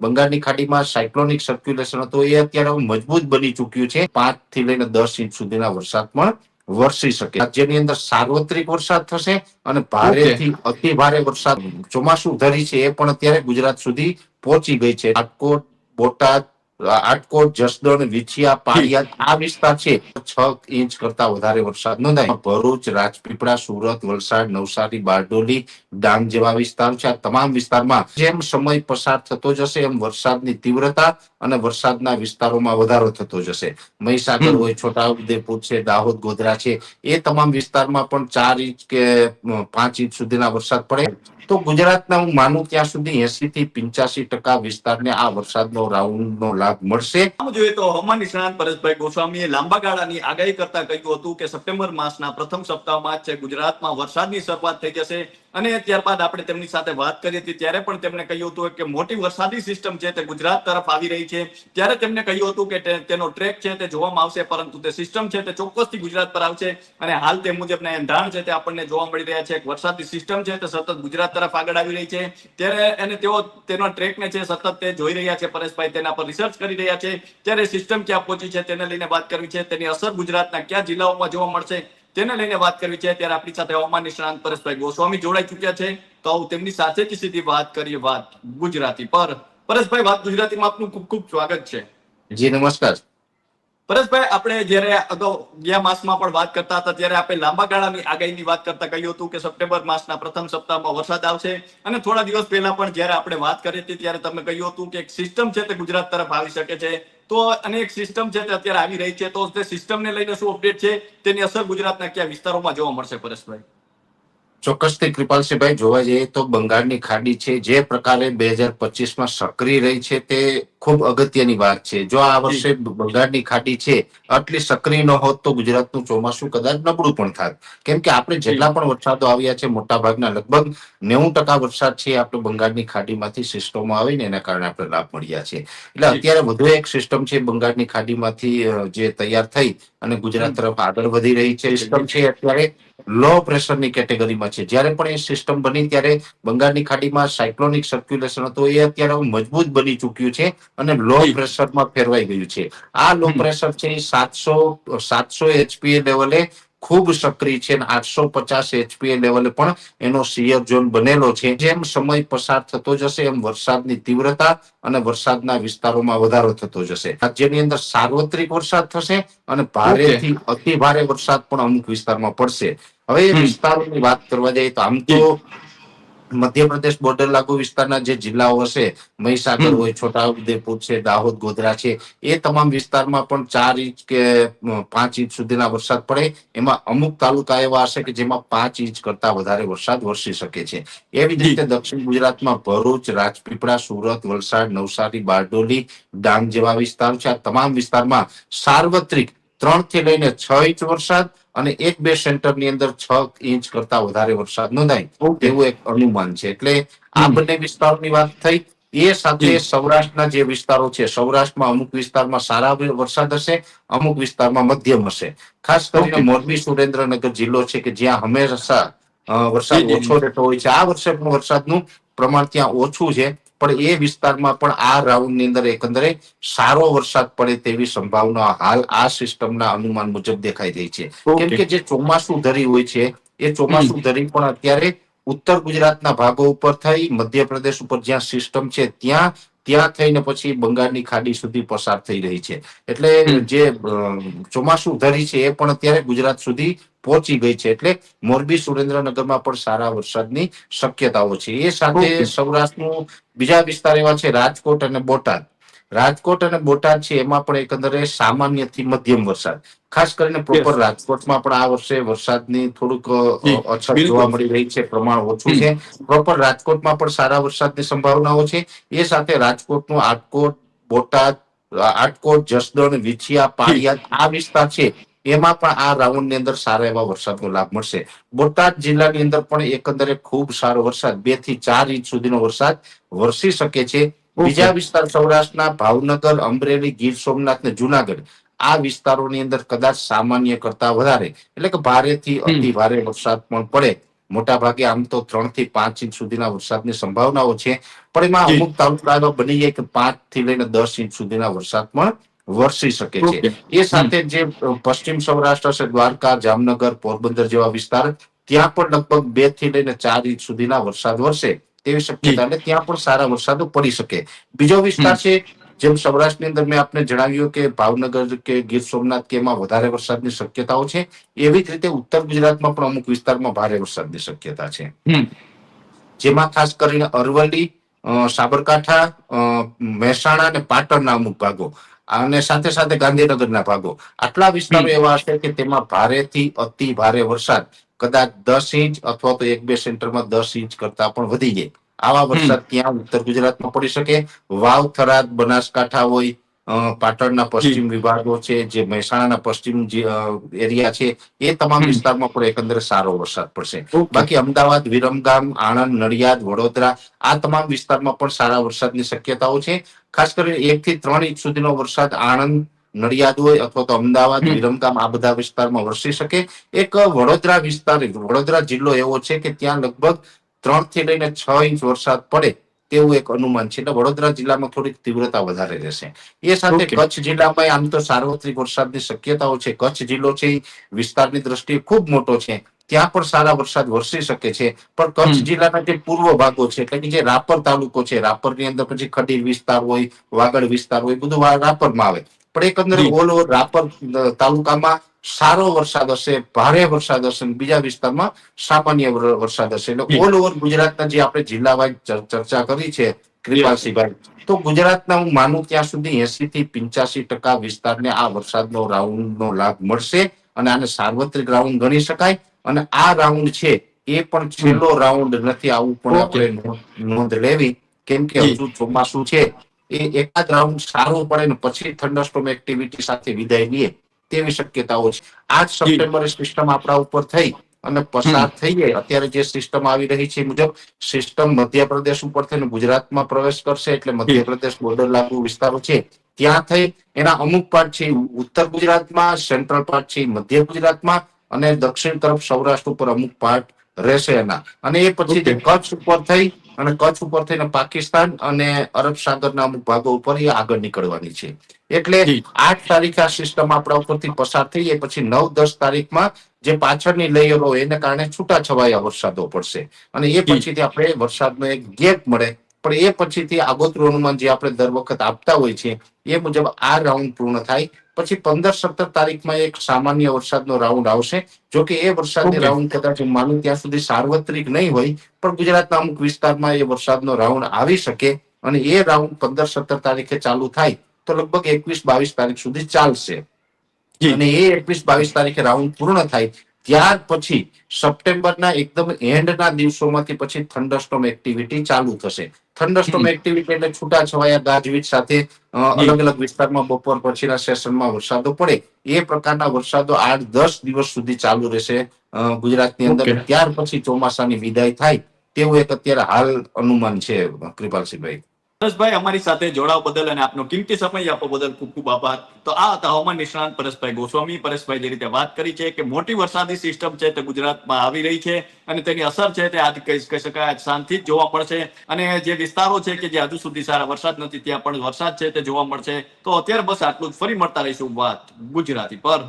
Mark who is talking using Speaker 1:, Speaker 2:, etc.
Speaker 1: બંગાળની ખાડીમાં cyclonic circulation હતું. એ અત્યારે મજબૂત બની ચૂક્યું છે. પાંચથી લઈને દસ ઇંચ સુધીના વરસાદ પણ વરસી શકે. જેની અંદર સાર્વત્રિક વરસાદ થશે અને ભારેથી અતિ ભારે વરસાદ ચોમાસું ધરી છે એ પણ અત્યારે ગુજરાત સુધી પહોંચી ગઈ છે. રાજકોટ બોટાદ આટકોટ જસદણ વિછિયા પાળિયા આ વિસ્તાર છે. છ ઇંચ કરતા વધારે વરસાદ નોંધાય. ભરૂચ રાજપીપળા સુરત વલસાડ નવસારી બારડોલી ડાંગ જેવા વિસ્તાર છે. આ તમામ વિસ્તારમાં જેમ સમય પસાર થતો જશે એમ વરસાદની તીવ્રતા અને વરસાદના વિસ્તારોમાં વધારો થતો જશે. મહીસાગર હોય છોટાઉદેપુર છે દાહોદ ગોધરા છે એ તમામ વિસ્તારમાં પણ ચાર ઇંચ કે પાંચ ઇંચ સુધીના વરસાદ પડે. તો ગુજરાતના હું માનું ત્યાં સુધી એસી થી પિંચાસી ટકા વિસ્તારને આ વરસાદનો રાઉન્ડનો લાભ મળશે.
Speaker 2: આમ જોઈએ તો હવામાન નિષ્ણાંત પરેશભાઈ ગોસ્વામીએ લાંબા ગાળાની આગાહી કરતા કહ્યું હતું કે સપ્ટેમ્બર માસના પ્રથમ સપ્તાહમાં છે, ગુજરાતમાં વરસાદની શરૂઆત થઈ જશે. અને ત્યારબાદ આપણે તેમની સાથે વાત કરી હતી ત્યારે પણ તેમણે કહ્યું હતું કે મોટી વરસાદી સિસ્ટમ છે તે ગુજરાત તરફ આવી રહી છે. ત્યારે તેમણે કહ્યું હતું કે તેનો ટ્રેક છે તે જોવામાં આવશે, પરંતુ તે સિસ્ટમ છે તે ચોક્કસથી ગુજરાત પર આવશે. અને હાલ તે મુજબના એંધાણ છે તે આપણને જોવા મળી રહ્યા છે. એક વરસાદી સિસ્ટમ છે તે સતત ગુજરાત તરફ આગળ આવી રહી છે. ત્યારે અને તેઓ, તેના ટ્રેકને છે સતત તે જોઈ રહ્યા છે. પરેશભાઈ તેના પર રિસર્ચ કરી રહ્યા છે. ત્યારે સિસ્ટમ ક્યાં પહોંચી છે તેને લઈને વાત કરવી છે. તેની અસર ગુજરાતના કયા જિલ્લાઓમાં જોવા મળશે? તેને લઈને વાત કરવી છે ત્યારે આપણી સાથે હવામાન નિષ્ણાંત પરેશભાઈ ગોસ્વામી જોડાઈ ચુક્યા છે. તો તેમની સાથે જ સીધી વાત કરીએ વાત ગુજરાતી પર. પરેશભાઈ વાત ગુજરાતીમાં આપનું ખૂબ ખૂબ સ્વાગત છે.
Speaker 1: જી નમસ્કાર.
Speaker 2: પરેશભાઈ આપણે જ્યારે અગાઉ ગયા માસમાં પણ વાત કરતા હતા ત્યારે આપણે લાંબા ગાળાની આગાહીની વાત કરતા કહ્યું હતું કે સપ્ટેમ્બર માસના પ્રથમ સપ્તાહમાં વરસાદ આવશે. અને થોડા દિવસ પહેલા પણ જ્યારે આપણે વાત કરી હતી ત્યારે તમે કહ્યું હતું કે એક સિસ્ટમ છે તે ગુજરાત તરફ આવી શકે છે. તો અને એક સિસ્ટમ છે તે અત્યારે આવી રહી છે. તો તે સિસ્ટમને લઈને શું અપડેટ છે તેની અસર ગુજરાતના કયા વિસ્તારોમાં જોવા મળશે પરેશભાઈ?
Speaker 1: ચોક્કસથી કૃપાલસિંહભાઈ જોવા જઈએ તો બંગાળની ખાડી છે જે પ્રકારે બે હજાર પચીસમાં સક્રિય રહી છે તે ખૂબ અગત્યની વાત છે. જો આ વર્ષે બંગાળની ખાડી છે આટલી સક્રિય ન હોત તો ગુજરાતનું ચોમાસું કદાચ નબળું પણ થાત. કેમ કે આપણે જેટલા પણ વરસાદો આવ્યા છે મોટા ભાગના લગભગ નેવું ટકા વરસાદ છે આપણે બંગાળની ખાડીમાંથી સિસ્ટમમાં આવીને એના કારણે આપણે લાભ મળ્યા છે. એટલે અત્યારે વધુ એક સિસ્ટમ છે બંગાળની ખાડીમાંથી જે તૈયાર થઈ અને ગુજરાત તરફ આગળ વધી રહી છે. સિસ્ટમ છે અત્યારે લો પ્રેશરની કેટેગરીમાં છે. જ્યારે પણ એ સિસ્ટમ બની ત્યારે બંગાળની ખાડીમાં સાયક્લોનિક સર્ક્યુલેશન હતું એ અત્યારે મજબૂત બની ચૂક્યું છે અને લો પ્રેશરમાં ફેરવાઈ ગયું છે. આ લો પ્રેશર છે એ સાતસો સાતસો એચપીએ લેવલે ખૂબ સક્રિય છે અને આઠસો પચાસ એચપીએ લેવલે પણ એનો સિયર ઝોન બનેલો છે. જેમ સમય પસાર થતો જશે એમ વરસાદની તીવ્રતા અને વરસાદના વિસ્તારોમાં વધારો થતો જશે. રાજ્યની અંદર સાર્વત્રિક વરસાદ થશે અને ભારેથી અતિ ભારે વરસાદ પણ અમુક વિસ્તારમાં પડશે. હવે એ વિસ્તારોની વાત કરવા જઈએ તો આમ તો મધ્યપ્રદેશ બોર્ડર લાગુ વિસ્તારના જે જિલ્લાઓ હશે મહીસાગર. હોય છોટાઉદેપુર છે દાહોદ ગોધરા છે એ તમામ વિસ્તારમાં પણ ચાર ઇંચ કે પાંચ ઇંચ સુધીના વરસાદ પડે. એમાં અમુક તાલુકા એવા હશે કે જેમાં પાંચ ઇંચ કરતા વધારે વરસાદ વરસી શકે છે. એવી જ રીતે દક્ષિણ ગુજરાતમાં ભરૂચ રાજપીપળા સુરત વલસાડ નવસારી બારડોલી ડાંગ જેવા વિસ્તાર છે. આ તમામ વિસ્તારમાં સાર્વત્રિક ત્રણથી લઈને છ ઇંચ વરસાદ અને એક બે સેન્ટરની અંદર છ ઇંચ કરતા વધારે વરસાદ નોંધાય. એવું એક અનુમાન છે. એટલે આ. બંને વિસ્તારોની વાત થઈ. એ સાથે સૌરાષ્ટ્રના જે વિસ્તારો છે સૌરાષ્ટ્રમાં અમુક વિસ્તારમાં સારા વરસાદ હશે અમુક વિસ્તારમાં મધ્યમ હશે. ખાસ કરીને મોરબી સુરેન્દ્રનગર જિલ્લો છે કે જ્યાં હંમેશા વરસાદ ઓછો રહેતો હોય છે. આ વર્ષે પણ વરસાદનું પ્રમાણ ત્યાં ઓછું છે. પણ એ વિસ્તારમાં પણ આ રાઉન્ડની અંદર એકંદરે સારો વરસાદ પડે તેવી સંભાવના હાલ આ સિસ્ટમના અનુમાન મુજબ દેખાઈ રહી છે. કેમ કે જે ચોમાસું ધરી હોય છે એ ચોમાસું ધરી પણ અત્યારે ઉત્તર ગુજરાતના ભાગો ઉપર થઈ મધ્યપ્રદેશ ઉપર જ્યાં સિસ્ટમ છે ત્યાં ત્યાં થઈને પછી બંગાળની ખાડી સુધી પસાર થઈ રહી છે. એટલે જે ચોમાસું ધરી છે એ પણ અત્યારે ગુજરાત સુધી પહોંચી ગઈ છે. એટલે મોરબી સુરેન્દ્રનગરમાં પણ સારા વરસાદની શક્યતાઓ છે. એ સાથે. સૌરાષ્ટ્રનું બીજા વિસ્તાર એવા છે રાજકોટ અને બોટાદ. રાજકોટ અને બોટાદ છે એમાં પણ એકંદરે સામાન્યથી મધ્યમ વરસાદ. ખાસ કરીને પ્રોપર રાજકોટમાં પણ આ વર્ષે વરસાદની થોડુંક અછત જોવા મળી રહી છે પ્રમાણ ઓછું છે. પ્રોપર રાજકોટમાં પણ સારા વરસાદની સંભાવનાઓ છે. એ સાથે રાજકોટનું આટકોટ બોટાદ આટકોટ જસદણ વિછિયા પાળિયાદ આ વિસ્તાર છે એમાં પણ આ રાઉન્ડની અંદર સારા એવા વરસાદનો લાભ મળશે. બોટાદ જિલ્લાની અંદર પણ એકંદરે ખૂબ સારો વરસાદ બેથી ચાર ઇંચ સુધીનો વરસાદ વરસી શકે છે. બીજા વિસ્તાર સૌરાષ્ટ્રના ભાવનગર અમરેલી ગીર સોમનાથ ને જુનાગઢ આ વિસ્તારોની અંદર કદાચ સામાન્ય કરતા વધારે એટલે કે ભારેથી અતિ ભારે વરસાદ પણ પડે. મોટા ભાગે આમ તો ત્રણથી પાંચ ઇંચ સુધીના વરસાદની સંભાવનાઓ છે. પણ એમાં અમુક તાલુકા એવા બની જાય કે પાંચથી લઈને દસ ઇંચ સુધીના વરસાદ પણ વરસી શકે છે. એ સાથે જે પશ્ચિમ સૌરાષ્ટ્ર છે દ્વારકા જામનગર પોરબંદર જેવા વિસ્તાર ત્યાં પણ લગભગ બેથી લઈને ચાર ઇંચ સુધીના વરસાદ વરસે. તેવી શક્યતા એટલે ત્યાં પણ સારા વરસાદો પડી શકે. બીજો વિસ્તાર છે જેમ સૌરાષ્ટ્રની અંદર મેં આપને જણાવ્યું કે ભાવનગર કે ગીર સોમનાથ કે એમાં વધારે વરસાદની શક્યતાઓ છે એવી જ રીતે ઉત્તર ગુજરાતમાં પણ અમુક વિસ્તારમાં ભારે વરસાદની શક્યતા છે. જેમાં ખાસ કરીને અરવલ્લી સાબરકાંઠા અ, મહેસાણા અને પાટણના અમુક ભાગો અને સાથે સાથે ગાંધીનગરના ભાગો. આટલા વિસ્તારો એવા હશે કે તેમાં ભારેથી અતિ ભારે વરસાદ કદાચ દસ ઇંચ અથવા તો એક બે સેન્ટરમાં દસ ઇંચ કરતા પણ વધી જાય. આવા વરસાદ ત્યાં ઉત્તર ગુજરાતમાં પડી શકે. વાવ થરાદ બનાસકાંઠા હોય પાટણના પશ્ચિમ વિભાગો છે જે મહેસાણાના પશ્ચિમ એરિયા છે એ તમામ વિસ્તારમાં પણ એકંદરે સારો વરસાદ પડશે. બાકી અમદાવાદ વિરમગામ આણંદ નડિયાદ વડોદરા આ તમામ વિસ્તારમાં પણ સારા વરસાદની શક્યતાઓ છે. ખાસ કરીને એક થી ત્રણ ઇંચ સુધીનો વરસાદ આણંદ નડિયાદ હોય અથવા તો અમદાવાદ વિરમગામ આ બધા વિસ્તારમાં વરસી શકે. એક વડોદરા વિસ્તાર વડોદરા જિલ્લો એવો છે કે ત્યાં લગભગ ત્રણથી લઈને છ ઇંચ વરસાદ પડે તેવું એક અનુમાન છે. એટલે વડોદરા જિલ્લામાં થોડીક તીવ્રતા વધારે રહેશે. એ સાથે કચ્છ જિલ્લામાં આમ તો સાર્વત્રિક વરસાદની શક્યતાઓ છે. કચ્છ જિલ્લો છે વિસ્તારની દ્રષ્ટિએ ખૂબ મોટો છે. ત્યાં પણ સારા વરસાદ વરસી શકે છે. પણ કચ્છ જિલ્લાના જે પૂર્વ ભાગો છે એટલે કે જે રાપર તાલુકો છે રાપરની અંદર પછી ખડીર વિસ્તાર હોય વાગડ વિસ્તાર હોય બધું રાપરમાં આવે. પણ એકંદરે. ઓલ ઓવર રાપર તાલુકામાં સારો વરસાદ હશે ભારે વરસાદ હશે બીજા વિસ્તારમાં સામાન્ય વરસાદ હશે. એટલે ઓલ ઓવર ગુજરાતના જે આપણે જિલ્લા વાઇઝ ચર્ચા કરી છે કૃપાલસિંહભાઈ તો ગુજરાતના હું માનું ત્યાં સુધી એસી થી પિંચાસી ટકા વિસ્તારને આ વરસાદનો રાઉન્ડનો લાભ મળશે અને આને સાર્વત્રિક રાઉન્ડ ગણી શકાય અને આ રાઉન્ડ છે એ પણ છેલ્લો રાઉન્ડ નથી આવું પણ આપણે નોંધ- લેવી. કેમ કે હજુ ચોમાસું છે એ એકાદ રાઉન્ડ સારો પડે ને પછી થંડરસ્ટોમ એક્ટિવિટી સાથે વિદાય લે તેવી શક્યતાઓ છે. આજ સપ્ટેમ્બરે સિસ્ટમ આપણા ઉપર થઈ અને પસાર થઈએ અત્યારે જે સિસ્ટમ આવી રહી છે મુજબ સિસ્ટમ મધ્યપ્રદેશ ઉપર થઈને ગુજરાતમાં પ્રવેશ કરશે એટલે મધ્યપ્રદેશ બોર્ડર લાગુ વિસ્તારો છે. ત્યાં થઈ એના અમુક પાર્ટ છે ઉત્તર ગુજરાતમાં સેન્ટ્રલ પાર્ટ છે મધ્ય ગુજરાતમાં અને દક્ષિણ તરફ સૌરાષ્ટ્ર ઉપર અમુક પાર્ટ રહેશે એના. અને એ પછી કચ્છ ઉપર થઈ અને કચ્છ ઉપર થઈને પાકિસ્તાન અને અરબ સાગરના અમુક ભાગો ઉપર એ આગળ નીકળવાની છે. એટલે આઠ તારીખે આ સિસ્ટમ આપણા ઉપરથી પસાર થઈ જાય પછી નવ દસ તારીખમાં જે પાછળની લેયરો એને કારણે છૂટા છવાયા વરસાદો પડશે. અને એ પછીથી આપણે વરસાદનો એક ગેપ મળે પણ એ પછીથી આગોતરું અનુમાન જે આપણે દર વખત આપતા હોય છે એ મુજબ આ રાઉન્ડ પૂર્ણ થાય. પછી પંદર સત્તર તારીખમાં એક સામાન્ય વરસાદનો રાઉન્ડ આવશે. જો કે એ વરસાદની રાઉન્ડ કદાચ માનું ત્યાં સુધી સાર્વત્રિક નહીં હોય પણ ગુજરાતના અમુક વિસ્તારમાં એ વરસાદનો રાઉન્ડ આવી શકે અને એ રાઉન્ડ પંદર સત્તર તારીખે ચાલુ થાય તો લગભગ એકવીસ બાવીસ તારીખ સુધી ચાલશે. અને એ એકવીસ બાવીસ તારીખે રાઉન્ડ પૂર્ણ થાય ત્યાર પછી સપ્ટેમ્બરના એકદમ એન્ડના દિવસોમાંથી પછી થંડરસ્ટોમ એક્ટિવિટી ચાલુ થશે. થંડરસ્ટોમ. એક્ટિવિટી એટલે છૂટા છવાયા ગાજવીજ સાથે અલગ અલગ વિસ્તારમાં બપોર પછીના સેશનમાં વરસાદો પડે. એ પ્રકારના વરસાદો આઠ દસ દિવસ સુધી ચાલુ રહેશે ગુજરાતની અંદર. ત્યાર પછી ચોમાસાની વિદાય થાય. તેવું એક અત્યારે હાલ અનુમાન છે કૃપાલસિંહભાઈ.
Speaker 2: પરેશભાઈ, અમારી સાથે જોડાવ બદલ અને આપનો કિંમતી સમય આપવા બદલ ખૂબ ખૂબ આભાર. તો આ હતા હવામાન નિષ્ણાંત પરેશભાઈ ગોસ્વામી. પરેશભાઈ જે રીતે વાત કરી છે કે મોટી વરસાદી સિસ્ટમ છે તે ગુજરાતમાં આવી રહી છે અને તેની અસર છે તે આજ કહી શકાય શાંતિ જ જોવા મળશે. અને જે વિસ્તારો છે કે જે હજુ સુધી સારા વરસાદ નથી, ત્યાં પણ વરસાદ છે તે જોવા મળશે. તો અત્યારે બસ આટલું જ. ફરી મળતા રહીશું વાત ગુજરાતી પર.